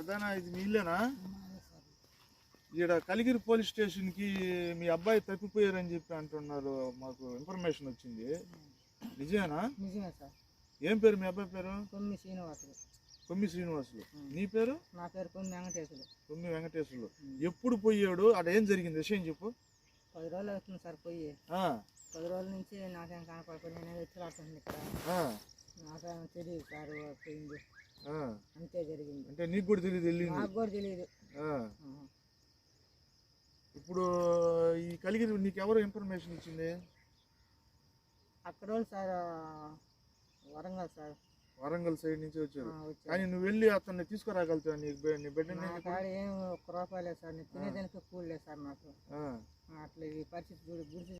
పెద్దనా ఇది మీ ఇల్లేనా? ఈడ కలిగిరి పోలీస్ స్టేషన్కి మీ అబ్బాయి తప్పిపోయారని చెప్పి అంటున్నారు మాకు ఇన్ఫర్మేషన్ వచ్చింది. నిజమేనా? నిజమే సార్. ఏం పేరు మీ అబ్బాయి పేరు? కొమ్మి శ్రీనివాసులు. కొమ్మి శ్రీనివాసులు. నీ పేరు? నా పేరు కొమ్మి వెంకటేశులు. కొమ్మి వెంకటేశ్వర్లు ఎప్పుడు పోయాడు? అక్కడ ఏం జరిగింది? విషయం చెప్పు. పది రోజులు అవుతుంది సార్ పోయి. పది రోజుల నుంచి నాకేం కనపడకుండా నేను ఎత్తులాడుతుంది ఇక్కడ. ఆ, నాకేం తెలియదు సార్ పోయింది. అంతే జరిగింది. అంటే నీకు కూడా తెలియదు వెళ్ళింది. నాకు కూడా తెలియదు. ఇప్పుడు ఈ కలిగిరి నీకు ఎవరు ఇన్ఫర్మేషన్ ఇచ్చింది? అక్కడ sir Warangal sir. Warangal side నుంచి వచ్చారు. కానీ నువ్వు వెళ్ళి అతన్ని తీసుకురాగలుగుతావు నీ నీ బిడ్డని ఏం ఒక్క రూపాయలేదు సార్. నేను తినేదానికి కూలి లేదు సార్ నాకు. అట్లా ఈ పరిస్థితి గుడిసి